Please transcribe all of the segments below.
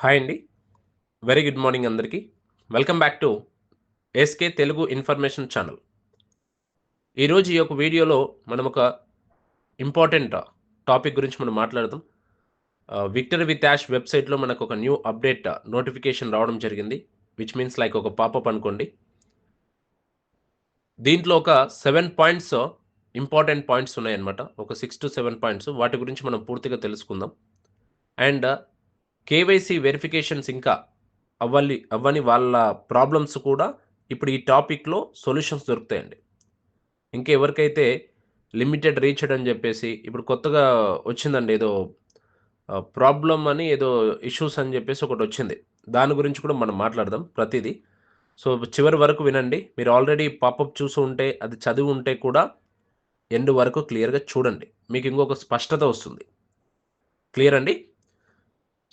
Hi అండి. Very good morning అందరికీ. Welcome back to SK Telugu information channel. ఈరోజు ఈ యొక్క వీడియోలో మనం ఒక ఇంపార్టెంట్ టాపిక్ గురించి మనం మాట్లాడదాం. విక్టర్ విత్ యాష్ వెబ్సైట్లో మనకు ఒక న్యూ అప్డేట్ నోటిఫికేషన్ రావడం జరిగింది. విచ్ మీన్స్ లైక్ ఒక పాపప్ అనుకోండి. దీంట్లో ఒక సెవెన్ పాయింట్స్ ఇంపార్టెంట్ పాయింట్స్ ఉన్నాయన్నమాట. ఒక సిక్స్ టు సెవెన్ పాయింట్స్ వాటి గురించి మనం పూర్తిగా తెలుసుకుందాం. అండ్ కేవైసీ వెరిఫికేషన్స్ ఇంకా అవ్వాలి అవ్వని వాళ్ళ ప్రాబ్లమ్స్ కూడా ఇప్పుడు ఈ టాపిక్లో సొల్యూషన్స్ దొరుకుతాయండి. ఇంకా ఎవరికైతే లిమిటెడ్ రీచ్డ్ అని చెప్పేసి ఇప్పుడు కొత్తగా వచ్చిందండి ఏదో ప్రాబ్లం అని ఏదో ఇష్యూస్ అని చెప్పేసి ఒకటి వచ్చింది. దాని గురించి కూడా మనం మాట్లాడదాం ప్రతిదీ. సో చివరి వరకు వినండి. మీరు ఆల్రెడీ పాపప్ చూసి ఉంటే అది చదివి ఉంటే కూడా ఎండ్ వరకు క్లియర్గా చూడండి. మీకు ఇంకొక స్పష్టత వస్తుంది. క్లియర్ అండి?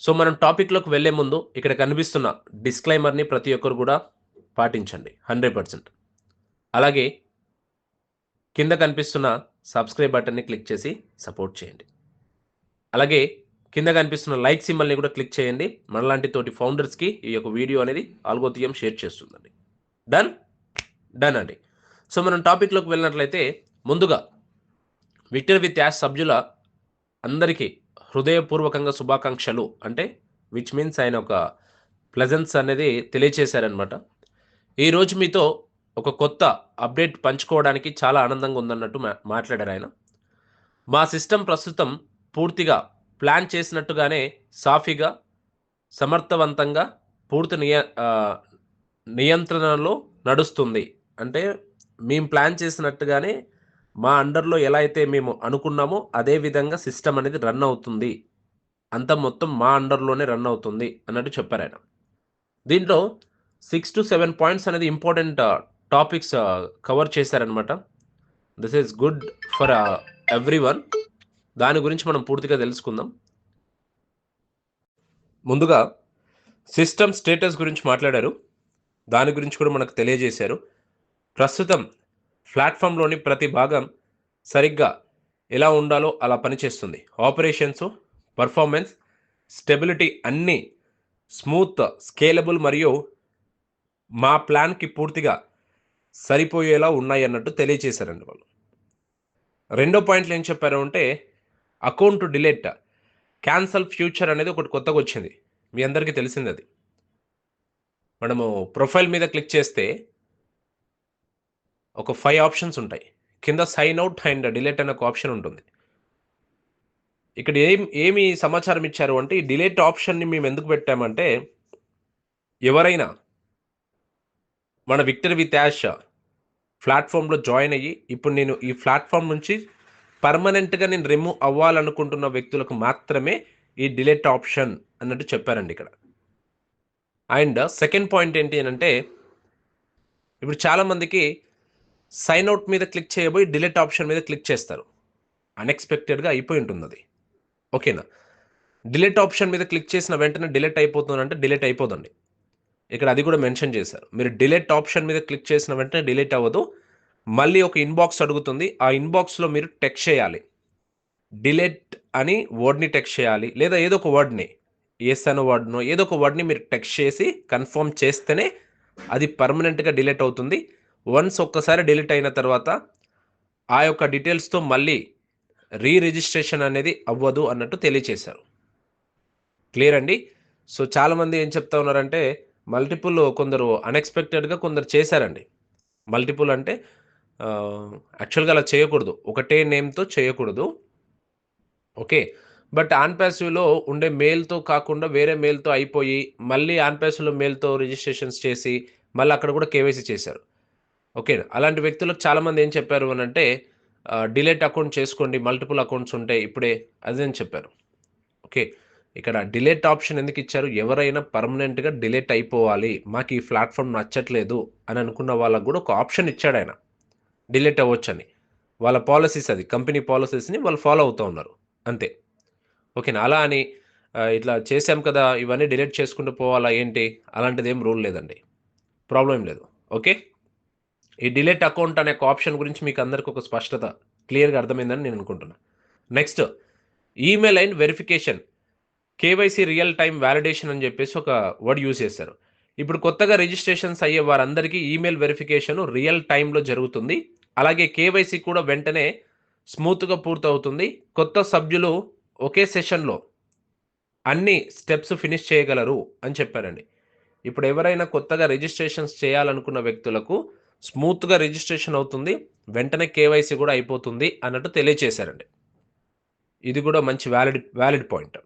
సో మనం టాపిక్లోకి వెళ్ళే ముందు ఇక్కడ కనిపిస్తున్న డిస్క్లైమర్ని ప్రతి ఒక్కరు కూడా పాటించండి హండ్రెడ్ పర్సెంట్ అలాగే కింద కనిపిస్తున్న సబ్స్క్రైబ్ బటన్ని క్లిక్ చేసి సపోర్ట్ చేయండి. అలాగే కింద కనిపిస్తున్న లైక్ సింబల్ని కూడా క్లిక్ చేయండి. మనలాంటి తోటి ఫౌండర్స్కి ఈ యొక్క వీడియో అనేది ఆల్గోతియం షేర్ చేస్తుందండి. డన్ డన్ అండి. సో మనం టాపిక్లోకి వెళ్ళినట్లయితే ముందుగా విక్టర్ విత్ యాష్ సభ్యుల అందరికీ హృదయపూర్వకంగా శుభాకాంక్షలు అంటే విచ్ మీన్స్ ఆయన ఒక ప్లెజెన్స్ అనేది తెలియచేశారనమాట ఈరోజు మీతో ఒక కొత్త అప్డేట్ పంచుకోవడానికి చాలా ఆనందంగా ఉందన్నట్టు మా మాట్లాడారు ఆయన. మా సిస్టమ్ ప్రస్తుతం పూర్తిగా ప్లాన్ చేసినట్టుగానే సాఫీగా సమర్థవంతంగా పూర్తి నియ నియంత్రణలో నడుస్తుంది. అంటే మేము ప్లాన్ చేసినట్టుగానే మా అండర్లో ఎలా అయితే మేము అనుకున్నామో అదే విధంగా సిస్టమ్ అనేది రన్ అవుతుంది. అంత మొత్తం మా అండర్లోనే రన్ అవుతుంది అన్నట్టు చెప్పారు ఆయన. దీంట్లో సిక్స్ టు సెవెన్ పాయింట్స్ అనేది ఇంపార్టెంట్ టాపిక్స్ కవర్ చేశారనమాట this is good for everyone దాని గురించి మనం పూర్తిగా తెలుసుకుందాం. ముందుగా సిస్టమ్ స్టేటస్ గురించి మాట్లాడారు. దాని గురించి కూడా మనకు తెలియజేశారు. ప్రస్తుతం ప్లాట్ఫామ్లోని ప్రతి భాగం సరిగ్గా ఎలా ఉండాలో అలా పనిచేస్తుంది. ఆపరేషన్స్ పర్ఫార్మెన్స్ స్టెబిలిటీ అన్నీ స్మూత్ స్కేలబుల్ మరియు మా ప్లాన్కి పూర్తిగా సరిపోయేలా ఉన్నాయి అన్నట్టు తెలియచేశారండి వాళ్ళు. రెండో పాయింట్లు ఏం చెప్పారు అంటే అకౌంట్ డిలేట్ క్యాన్సల్ ఫ్యూచర్ అనేది ఒకటి కొత్తగా వచ్చింది. మీ అందరికీ తెలిసింది అది. మనము ప్రొఫైల్ మీద క్లిక్ చేస్తే ఒక ఫైవ్ ఆప్షన్స్ ఉంటాయి. కింద సైన్ అవుట్ అండ్ డిలేట్ అనే ఒక ఆప్షన్ ఉంటుంది. ఇక్కడ ఏం ఏమి సమాచారం ఇచ్చారు అంటే ఈ డిలేట్ ఆప్షన్ని మేము ఎందుకు పెట్టామంటే ఎవరైనా మన విక్టర్ విత్ యాష్ ప్లాట్ఫామ్లో జాయిన్ అయ్యి ఇప్పుడు నేను ఈ ప్లాట్ఫామ్ నుంచి పర్మనెంట్గా నేను రిమూవ్ అవ్వాలనుకుంటున్న వ్యక్తులకు మాత్రమే ఈ డిలేట్ ఆప్షన్ అన్నట్టు చెప్పారండి ఇక్కడ. అండ్ సెకండ్ పాయింట్ ఏంటి అంటే ఇప్పుడు చాలామందికి సైన్ అవుట్ మీద క్లిక్ చేయబోయి డిలీట్ ఆప్షన్ మీద క్లిక్ చేస్తారు. అన్ఎక్స్పెక్టెడ్గా అయిపోయి ఉంటుంది అది ఓకేనా? డిలీట్ ఆప్షన్ మీద క్లిక్ చేసిన వెంటనే డిలీట్ అయిపోతుందంటే డిలీట్ అయిపోదండి. ఇక్కడ అది కూడా మెన్షన్ చేశారు. మీరు డిలీట్ ఆప్షన్ మీద క్లిక్ చేసిన వెంటనే డిలీట్ అవ్వదు. మళ్ళీ ఒక ఇన్బాక్స్ అడుగుతుంది. ఆ ఇన్బాక్స్లో మీరు టెక్స్ట్ చేయాలి. డిలీట్ అని వర్డ్ని టెక్స్ట్ చేయాలి. లేదా ఏదో ఒక వర్డ్ని ఎస్ అనే వర్డ్నో ఏదో ఒక వర్డ్ని మీరు టెక్స్ట్ చేసి కన్ఫర్మ్ చేస్తేనే అది పర్మనెంట్గా డిలీట్ అవుతుంది. వన్స్ ఒక్కసారి డిలీట్ అయిన తర్వాత ఆ యొక్క డీటెయిల్స్తో మళ్ళీ రీ రిజిస్ట్రేషన్ అనేది అవ్వదు అన్నట్టు తెలియచేశారు. క్లియర్ అండి? సో చాలామంది ఏం చెప్తా ఉన్నారంటే మల్టిపుల్ కొందరు అన్ఎక్స్పెక్టెడ్గా కొందరు చేశారండి. మల్టిపుల్ అంటే యాక్చువల్గా అలా చేయకూడదు. ఒకటే నేమ్తో చేయకూడదు. ఓకే బట్ ఆన్ ప్యాసివ్లో ఉండే మెయిల్తో కాకుండా వేరే మెయిల్తో అయిపోయి మళ్ళీ ఆన్ ప్యాసివ్లో మెయిల్తో రిజిస్ట్రేషన్స్ చేసి మళ్ళీ అక్కడ కూడా కేవైసీ చేశారు. ఓకే. అలాంటి వ్యక్తులకు చాలామంది ఏం చెప్పారు అని అంటే డిలేట్ అకౌంట్ చేసుకోండి మల్టిపుల్ అకౌంట్స్ ఉంటాయి ఇప్పుడే అదని చెప్పారు. ఓకే. ఇక్కడ డిలేట్ ఆప్షన్ ఎందుకు ఇచ్చారు? ఎవరైనా పర్మనెంట్గా డిలేట్ అయిపోవాలి మాకు ఈ ప్లాట్ఫామ్ నచ్చట్లేదు అని అనుకున్న వాళ్ళకు కూడా ఒక ఆప్షన్ ఇచ్చాడు ఆయన. డిలేట్ అని వాళ్ళ పాలసీస్ అది కంపెనీ పాలసీస్ని వాళ్ళు ఫాలో అవుతూ ఉన్నారు. అంతే. ఓకేనా? అలా అని ఇట్లా చేసాం కదా ఇవన్నీ డిలీట్ చేసుకుంటూ పోవాలా ఏంటి? అలాంటిది ఏం రూల్ లేదండి. ప్రాబ్లం లేదు. ఓకే? ఈ డిలేట్ అకౌంట్ అనే ఒక ఆప్షన్ గురించి మీకు అందరికి ఒక స్పష్టత క్లియర్గా అర్థమైందని నేను అనుకుంటున్నాను next email and verification KYC real time validation అని చెప్పేసి ఒక వర్డ్ యూజ్ చేశారు. ఇప్పుడు కొత్తగా రిజిస్ట్రేషన్స్ అయ్యే వారందరికీ ఈమెయిల్ వెరిఫికేషన్ రియల్ టైంలో జరుగుతుంది. అలాగే కేవైసీ కూడా వెంటనే స్మూత్గా పూర్తవుతుంది. కొత్త సభ్యులు ఒకే సెషన్లో అన్ని స్టెప్స్ ఫినిష్ చేయగలరు అని చెప్పారండి. ఇప్పుడు ఎవరైనా కొత్తగా రిజిస్ట్రేషన్స్ చేయాలనుకున్న వ్యక్తులకు స్మూత్గా రిజిస్ట్రేషన్ అవుతుంది. వెంటనే కేవైసీ కూడా అయిపోతుంది అన్నట్టు తెలియచేశారండి. ఇది కూడా మంచి valid valid point.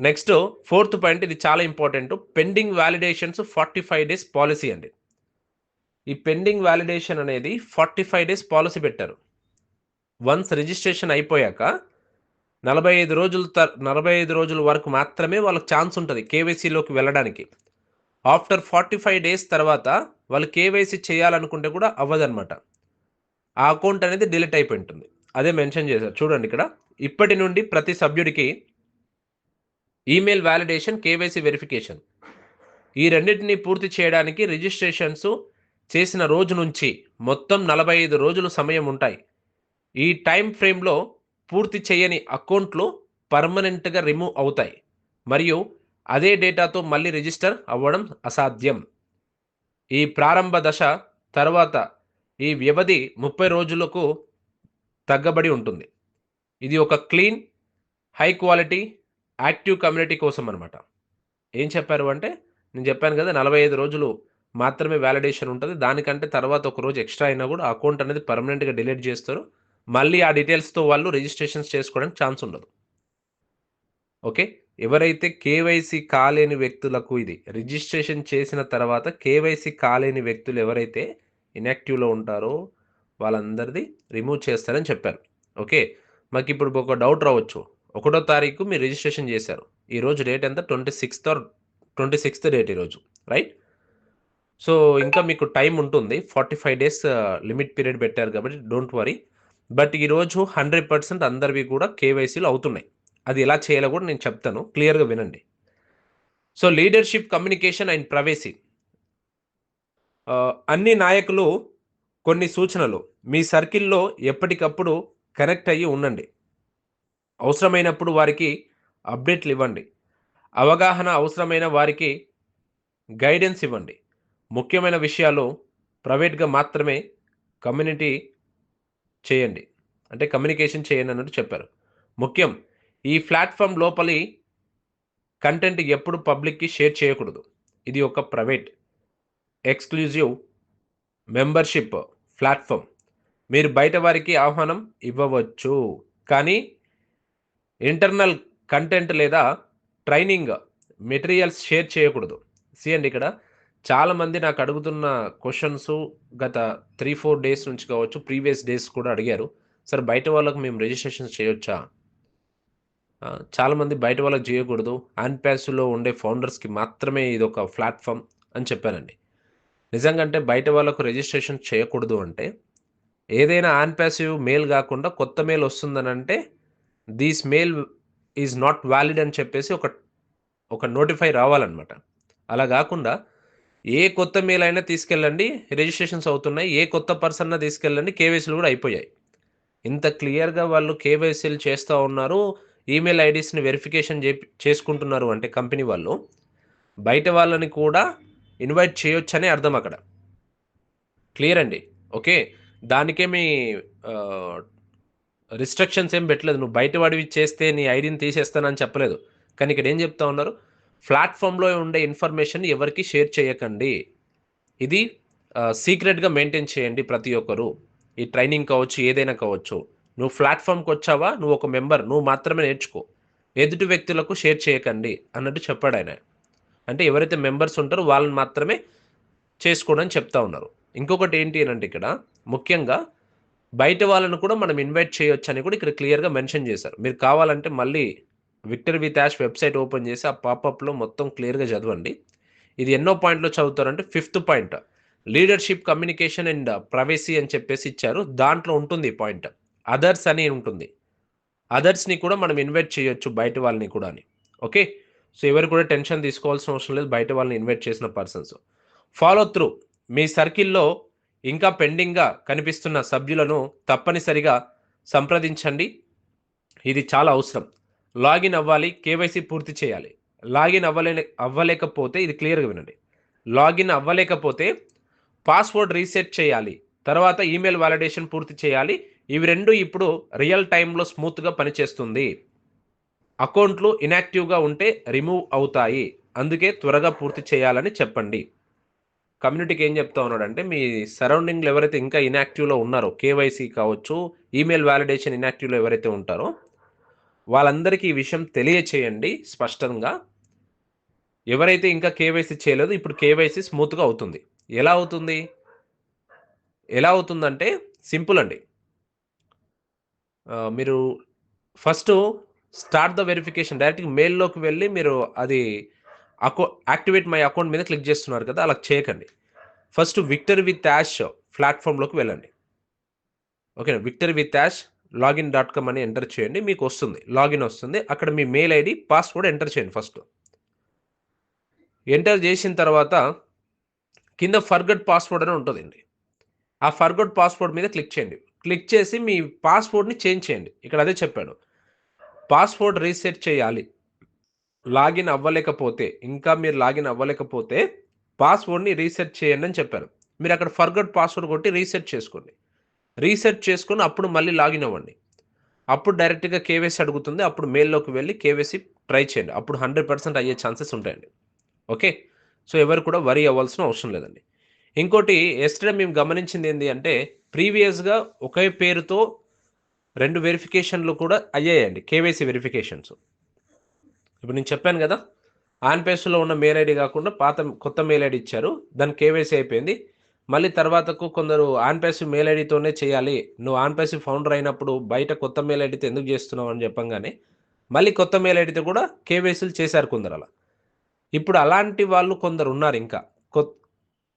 Next fourth point ఇది చాలా important. Pending validations forty five days policy అండి. ఈ పెండింగ్ వ్యాలిడేషన్ అనేది ఫార్టీ ఫైవ్ డేస్ పాలసీ పెట్టారు. వన్స్ రిజిస్ట్రేషన్ అయిపోయాక నలభై ఐదు రోజుల త నలభై ఐదు రోజుల వరకు మాత్రమే వాళ్ళకి ఛాన్స్ ఉంటుంది కేవైసీలోకి వెళ్ళడానికి. ఆఫ్టర్ ఫార్టీ ఫైవ్ డేస్ తర్వాత వాళ్ళు కేవైసీ చేయాలనుకుంటే కూడా అవ్వదన్నమాట. ఆ అకౌంట్ అనేది డిలీట్ అయిపోయి ఉంటుంది అదే మెన్షన్ చేశారు. చూడండి ఇక్కడ. ఇప్పటి నుండి ప్రతి సభ్యుడికి ఈమెయిల్ వ్యాలిడేషన్ కేవైసీ వెరిఫికేషన్. ఈ రెండింటిని పూర్తి చేయడానికి రిజిస్ట్రేషన్స్ చేసిన రోజు నుంచి మొత్తం నలభై ఐదు రోజులు సమయం ఉంటాయి. ఈ టైం ఫ్రేమ్లో పూర్తి చేయని అకౌంట్లు పర్మనెంట్గా రిమూవ్ అవుతాయి. మరియు అదే డేటాతో మళ్ళీ రిజిస్టర్ అవ్వడం అసాధ్యం. ఈ ప్రారంభ దశ తర్వాత ఈ వ్యవధి ముప్పై రోజులకు తగ్గబడి ఉంటుంది. ఇది ఒక clean high quality active community కోసం అనమాట ఏం చెప్పారు అంటే నేను చెప్పాను కదా నలభై ఐదు రోజులు మాత్రమే వ్యాలిడేషన్ ఉంటుంది. దానికంటే తర్వాత ఒక రోజు ఎక్స్ట్రా అయినా కూడా అకౌంట్ అనేది పర్మనెంట్గా డిలీట్ చేస్తారు. మళ్ళీ ఆ డీటెయిల్స్తో వాళ్ళు రిజిస్ట్రేషన్స్ చేసుకోవడానికి ఛాన్స్ ఉండదు. ఓకే? ఎవరైతే కేవైసీ కాలేని వ్యక్తులకు ఇది రిజిస్ట్రేషన్ చేసిన తర్వాత కేవైసీ కాలేని వ్యక్తులు ఎవరైతే ఇన్యాక్టివ్లో ఉంటారో వాళ్ళందరిది రిమూవ్ చేస్తారని చెప్పారు. ఓకే? మాకు ఇప్పుడు ఒక డౌట్ రావచ్చు. ఒకటో తారీఖు మీరు రిజిస్ట్రేషన్ చేశారు. ఈరోజు డేట్ ఎంత? Twenty sixth or twenty sixth date ఈరోజు రైట్ సో ఇంకా మీకు టైం ఉంటుంది. Forty five days limit period పెట్టారు కాబట్టి డోంట్ వరీ బట్ ఈరోజు హండ్రెడ్ పర్సెంట్ అందరివి కూడా కేవైసీలు అవుతున్నాయి. అది ఎలా చేయాలో కూడా నేను చెప్తాను. క్లియర్గా వినండి. సో లీడర్షిప్ కమ్యూనికేషన్ అండ్ ప్రవేశి అన్ని నాయకులు కొన్ని సూచనలు. మీ సర్కిల్లో ఎప్పటికప్పుడు కనెక్ట్ అయ్యి ఉండండి. అవసరమైనప్పుడు వారికి అప్డేట్లు ఇవ్వండి. అవగాహన అవసరమైన వారికి గైడెన్స్ ఇవ్వండి. ముఖ్యమైన విషయాలు ప్రైవేట్గా మాత్రమే కమ్యూనిటీ చేయండి. అంటే కమ్యూనికేషన్ చేయండి అన్నట్టు చెప్పారు. ముఖ్యం ఈ ప్లాట్ఫామ్ లోపలి కంటెంట్ ఎప్పుడు పబ్లిక్కి షేర్ చేయకూడదు. ఇది ఒక ప్రైవేట్ ఎక్స్క్లూజివ్ మెంబర్షిప్ ప్లాట్ఫామ్. మీరు బయట వారికి ఆహ్వానం ఇవ్వవచ్చు. కానీ ఇంటర్నల్ కంటెంట్ లేదా ట్రైనింగ్ మెటీరియల్స్ షేర్ చేయకూడదు. సిండి ఇక్కడ చాలామంది నాకు అడుగుతున్న క్వశ్చన్స్ గత త్రీ ఫోర్ డేస్ నుంచి కావచ్చు ప్రీవియస్ డేస్ కూడా అడిగారు. సార్ బయట వాళ్ళకు మేము రిజిస్ట్రేషన్ చేయొచ్చా? చాలామంది బయట వాళ్ళకి చేయకూడదు. ఆన్పాస్లో ఉండే ఫౌండర్స్కి మాత్రమే ఇది ఒక ప్లాట్ఫామ్ అని చెప్పానండి నిజంగా అంటే బయట వాళ్ళకు రిజిస్ట్రేషన్ చేయకూడదు అంటే ఏదైనా ఆన్పాసివ్ మెయిల్ కాకుండా కొత్త మెయిల్ వస్తుందని అంటే this mail is not valid అని చెప్పేసి ఒక ఒక నోటిఫై రావాలన్నమాట. అలా కాకుండా ఏ కొత్త మెయిల్ అయినా తీసుకెళ్ళండి రిజిస్ట్రేషన్స్ అవుతున్నాయి. ఏ కొత్త పర్సన్ తీసుకెళ్ళండి కేవైసీలు కూడా అయిపోయాయి. ఇంత క్లియర్గా వాళ్ళు కేవైసీలు చేస్తూ ఉన్నారు. ఈమెయిల్ ఐడీస్ని వెరిఫికేషన్ చే చేసుకుంటున్నారు అంటే కంపెనీ వాళ్ళు. బయట వాళ్ళని కూడా ఇన్వైట్ చేయొచ్చనే అర్థం అక్కడ. క్లియర్ అండి? ఓకే? దానికేమి రిస్ట్రిక్షన్స్ ఏం పెట్టలేదు. నువ్వు బయట వాడివి చేస్తే నీ ఐడిని తీసేస్తానని చెప్పలేదు. కానీ ఇక్కడ ఏం చెప్తా ఉన్నారు? ప్లాట్ఫామ్లో ఉండే ఇన్ఫర్మేషన్ ఎవరికి షేర్ చేయకండి. ఇది సీక్రెట్గా మెయింటైన్ చేయండి ప్రతి ఒక్కరు. ఈ ట్రైనింగ్ కావచ్చు ఏదైనా కావచ్చు. నువ్వు ప్లాట్ఫామ్కి వచ్చావా? నువ్వు ఒక మెంబర్. నువ్వు మాత్రమే నేర్చుకో. ఎదుటి వ్యక్తులకు షేర్ చేయకండి అన్నట్టు చెప్పాడు ఆయన. అంటే ఎవరైతే మెంబర్స్ ఉంటారో వాళ్ళని మాత్రమే చేసుకోవడం చెప్తా ఉన్నారు. ఇంకొకటి ఏంటి అంటే ఇక్కడ ముఖ్యంగా బయట వాళ్ళను కూడా మనం ఇన్వైట్ చేయొచ్చు అని కూడా ఇక్కడ క్లియర్గా మెన్షన్ చేశారు. మీరు కావాలంటే మళ్ళీ Victor with Ash website open చేసి ఆ పాపప్లో మొత్తం క్లియర్గా చదవండి. ఇది ఎన్నో పాయింట్లో చదువుతారంటే fifth point. Leadership communication and privacy అని చెప్పేసి ఇచ్చారు. దాంట్లో ఉంటుంది ఈ పాయింట్. అదర్స్ అని ఉంటుంది. అదర్స్ని కూడా మనం ఇన్వైట్ చేయొచ్చు బయట వాళ్ళని కూడా అని ఓకే సో ఎవరు కూడా టెన్షన్ తీసుకోవాల్సిన అవసరం లేదు. బయట వాళ్ళని ఇన్వైట్ చేసిన పర్సన్స్ ఫాలో త్రూ మీ సర్కిల్లో ఇంకా పెండింగ్గా కనిపిస్తున్న సభ్యులను తప్పనిసరిగా సంప్రదించండి. ఇది చాలా అవసరం. లాగిన్ అవ్వాలి. కేవైసీ పూర్తి చేయాలి. లాగిన్ అవ్వలే అవ్వలేకపోతే ఇది క్లియర్గా వినండి. లాగిన్ అవ్వలేకపోతే పాస్వర్డ్ రీసెట్ చేయాలి. తర్వాత ఈమెయిల్ వాలిడేషన్ పూర్తి చేయాలి. ఇవి రెండు ఇప్పుడు రియల్ టైంలో స్మూత్గా పనిచేస్తుంది. అకౌంట్లు ఇనాక్టివ్గా ఉంటే రిమూవ్ అవుతాయి. అందుకే త్వరగా పూర్తి చేయాలని చెప్పండి. కమ్యూనిటీకి ఏం చెప్తా ఉన్నాడంటే మీ సరౌండింగ్లో ఎవరైతే ఇంకా ఇనాక్టివ్లో ఉన్నారో కేవైసీ కావచ్చు ఈమెయిల్ వ్యాలిడేషన్ ఇనాక్టివ్లో ఎవరైతే ఉంటారో వాళ్ళందరికీ ఈ విషయం తెలియచేయండి స్పష్టంగా. ఎవరైతే ఇంకా కేవైసీ చేయలేదు ఇప్పుడు కేవైసీ స్మూత్గా అవుతుంది. ఎలా అవుతుంది? ఎలా అవుతుందంటే సింపుల్ అండి. మీరు ఫస్ట్ స్టార్ట్ ద వెరిఫికేషన్. డైరెక్ట్గా మెయిల్లోకి వెళ్ళి మీరు అది అకౌ యాక్టివేట్ మై అకౌంట్ మీద క్లిక్ చేస్తున్నారు కదా అలా చేయకండి. ఫస్ట్ విక్టర్ విత్ యాష్ ప్లాట్ఫామ్లోకి వెళ్ళండి. ఓకేనా? Victor with Ash login dot com అని ఎంటర్ చేయండి మీకు వస్తుంది. లాగిన్ వస్తుంది. అక్కడ మీ మెయిల్ ఐడి పాస్వర్డ్ ఎంటర్ చేయండి ఫస్ట్. ఎంటర్ చేసిన తర్వాత కింద ఫర్గట్ పాస్వర్డ్ అని ఉంటుందండి. ఆ ఫర్గట్ పాస్వర్డ్ మీద క్లిక్ చేయండి. క్లిక్ చేసి మీ పాస్వర్డ్ని చేంజ్ చేయండి. ఇక్కడ అదే చెప్పాడు. పాస్వర్డ్ రీసెట్ చేయాలి. లాగిన్ అవ్వలేకపోతే ఇంకా మీరు లాగిన్ అవ్వలేకపోతే పాస్వర్డ్ని రీసెట్ చేయండి అని చెప్పారు. మీరు అక్కడ ఫర్గట్ పాస్వర్డ్ కొట్టి రీసెట్ చేసుకోండి. రీసెట్ చేసుకొని అప్పుడు మళ్ళీ లాగిన్ అవ్వండి. అప్పుడు డైరెక్ట్గా కేవైసీ అడుగుతుంది. అప్పుడు మెయిల్లోకి వెళ్ళి కేవైసీ ట్రై చేయండి. అప్పుడు హండ్రెడ్ పర్సెంట్ అయ్యే ఛాన్సెస్ ఉంటాయండి. ఓకే? సో ఎవరు కూడా వరి అవ్వాల్సిన అవసరం లేదండి. ఇంకోటి ఎస్టర్డే మేము గమనించింది ఏంటి అంటే ప్రీవియస్గా ఒకే పేరుతో రెండు వెరిఫికేషన్లు కూడా అయ్యాయండి కేవైసీ వెరిఫికేషన్స్. ఇప్పుడు నేను చెప్పాను కదా ఆన్ పేస్లో ఉన్న మెయిల్ ఐడి కాకుండా పాత కొత్త మెయిల్ ఐడి ఇచ్చారు దాని కేవైసీ అయిపోయింది. మళ్ళీ తర్వాతకు కొందరు ఆన్ మెయిల్ ఐడితోనే చేయాలి నువ్వు ఆన్ ఫౌండర్ అయినప్పుడు బయట కొత్త మెయిల్ ఐడితో ఎందుకు చేస్తున్నావు అని చెప్పంగానే మళ్ళీ కొత్త మెయిల్ ఐడితో కూడా కేవైసీలు చేశారు కొందరు అలా. ఇప్పుడు అలాంటి వాళ్ళు కొందరు ఉన్నారు ఇంకా కొత్త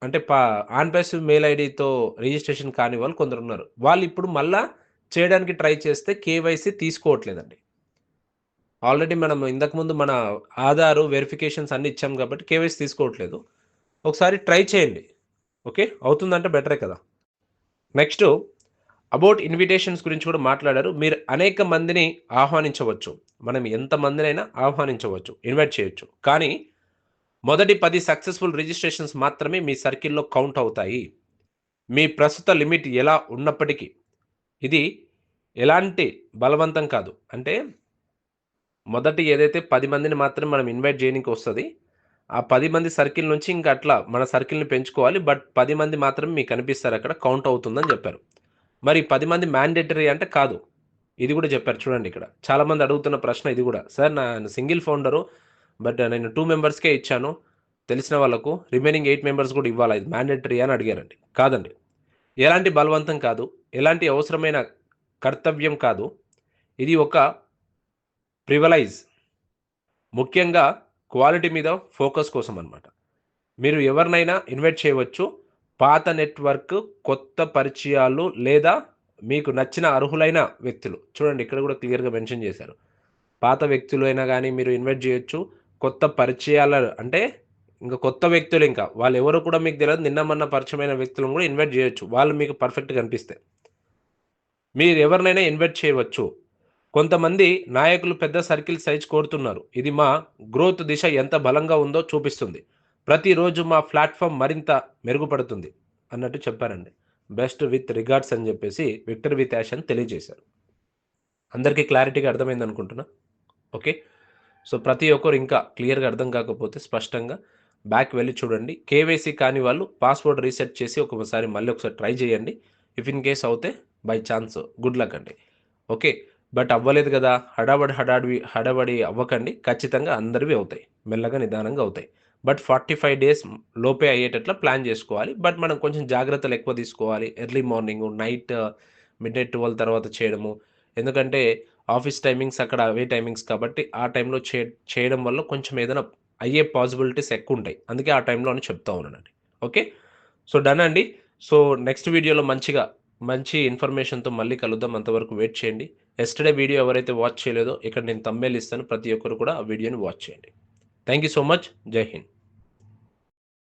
అంటే పా ఆన్ పేసివ్ మెయిల్ ఐడితో రిజిస్ట్రేషన్ కాని వాళ్ళు కొందరు ఉన్నారు వాళ్ళు ఇప్పుడు మళ్ళా చేయడానికి ట్రై చేస్తే కేవైసీ తీసుకోవట్లేదండి. ఆల్రెడీ మనం ఇంతకుముందు మన ఆధారు వెరిఫికేషన్స్ అన్ని ఇచ్చాం కాబట్టి కేవైసీ తీసుకోవట్లేదు. ఒకసారి ట్రై చేయండి. ఓకే? అవుతుందంటే బెటరే కదా. నెక్స్ట్ అబౌట్ ఇన్విటేషన్స్ గురించి కూడా మాట్లాడారు. మీరు అనేక మందిని ఆహ్వానించవచ్చు. మనం ఎంత మందినైనా ఆహ్వానించవచ్చు. ఇన్వైట్ చేయొచ్చు. కానీ మొదటి పది సక్సెస్ఫుల్ రిజిస్ట్రేషన్స్ మాత్రమే మీ సర్కిల్లో కౌంట్ అవుతాయి. మీ ప్రస్తుత లిమిట్ ఎలా ఉన్నప్పటికీ. ఇది ఎలాంటి బలవంతం కాదు. అంటే మొదటి ఏదైతే పది మందిని మాత్రమే మనం ఇన్వైట్ చేయడానికి వస్తుంది ఆ పది మంది సర్కిల్ నుంచి ఇంకా అట్లా మన సర్కిల్ని పెంచుకోవాలి. బట్ పది మంది మాత్రం మీకు కనిపిస్తారు అక్కడ కౌంట్ అవుతుందని చెప్పారు. మరి పది మంది మ్యాండేటరీ అంటే కాదు. ఇది కూడా చెప్పారు. చూడండి ఇక్కడ. చాలామంది అడుగుతున్న ప్రశ్న ఇది కూడా. సార్ నా సింగిల్ ఫౌండరు బట్ నేను టూ మెంబర్స్కే ఇచ్చాను. తెలిసిన వాళ్ళకు రిమైనింగ్ ఎయిట్ మెంబర్స్ కూడా ఇవ్వాలి? ఇది మ్యాండేటరీ అని అడిగారండి. కాదండి. ఎలాంటి బలవంతం కాదు. ఎలాంటి అవసరమైన కర్తవ్యం కాదు. ఇది ఒక ప్రివలైజ్ ముఖ్యంగా క్వాలిటీ మీద ఫోకస్ కోసం అనమాట మీరు ఎవరినైనా ఇన్వైట్ చేయవచ్చు. పాత నెట్వర్క్ కొత్త పరిచయాలు లేదా మీకు నచ్చిన అర్హులైన వ్యక్తులు. చూడండి ఇక్కడ కూడా క్లియర్గా మెన్షన్ చేశారు. పాత వ్యక్తులు అయినా కానీ మీరు ఇన్వైట్ చేయొచ్చు. కొత్త పరిచయాల అంటే ఇంకా కొత్త వ్యక్తులు ఇంకా. వాళ్ళు ఎవరు కూడా మీకు తెలియదు నిన్న మొన్న పరిచయమైన వ్యక్తులను కూడా ఇన్వైట్ చేయొచ్చు. వాళ్ళు మీకు పర్ఫెక్ట్గా అనిపిస్తే మీరు ఎవరినైనా ఇన్వైట్ చేయవచ్చు. కొంతమంది నాయకులు పెద్ద సర్కిల్ సైజ్ కోరుతున్నారు ఇది మా గ్రోత్ దిశ ఎంత బలంగా ఉందో చూపిస్తుంది. ప్రతిరోజు మా ప్లాట్ఫామ్ మరింత మెరుగుపడుతుంది అన్నట్టు చెప్పారండి. బెస్ట్ విత్ రిగార్డ్స్ అని చెప్పేసి విక్టర్ విత్ యాష్ అని తెలియజేశారు. అందరికీ క్లారిటీగా అర్థమైంది అనుకుంటున్నా ఓకే సో ప్రతి ఒక్కరు ఇంకా క్లియర్గా అర్థం కాకపోతే స్పష్టంగా బ్యాక్ వెళ్ళి చూడండి. కేవైసీ కాని వాళ్ళు పాస్వర్డ్ రీసెట్ చేసి ఒకసారి మళ్ళీ ఒకసారి ట్రై చేయండి. ఇఫ్ ఇన్ కేస్ అవుతే బై ఛాన్స్. గుడ్ లక్ అండి. ఓకే. బట్ అవ్వలేదు కదా. హడాబడి హడాడి హడాబడి అవ్వకండి. ఖచ్చితంగా అందరివి అవుతాయి. మెల్లగా నిదానంగా అవుతాయి. బట్ ఫార్టీ ఫైవ్ డేస్ లోపే అయ్యేటట్లా ప్లాన్ చేసుకోవాలి. బట్ మనం కొంచెం జాగ్రత్తలు ఎక్కువ తీసుకోవాలి. Early morning night midnight twelve తర్వాత చేయడము. ఎందుకంటే ఆఫీస్ టైమింగ్స్ అక్కడ అవే టైమింగ్స్ కాబట్టి ఆ టైంలో చే చేయడం వల్ల కొంచెం ఏదైనా అయ్యే పాసిబిలిటీస్ ఎక్కువ ఉంటాయి అందుకే ఆ టైంలో అని చెప్తా ఉన్నానండి. ఓకే? సో డన్ అండి. సో నెక్స్ట్ వీడియోలో మంచిగా మంచి ఇన్ఫర్మేషన్తో మళ్ళీ కలుద్దాం. అంతవరకు వెయిట్ చేయండి. ఎస్టర్డే వీడియో ఎవరైతే వాచ్ చేయలేదో ఇక్కడ నేను తమ్మేలు ఇస్తాను. ప్రతి ఒక్కరు కూడా ఆ వీడియోని వాచ్ చేయండి. Thank you so much. Jai Hind.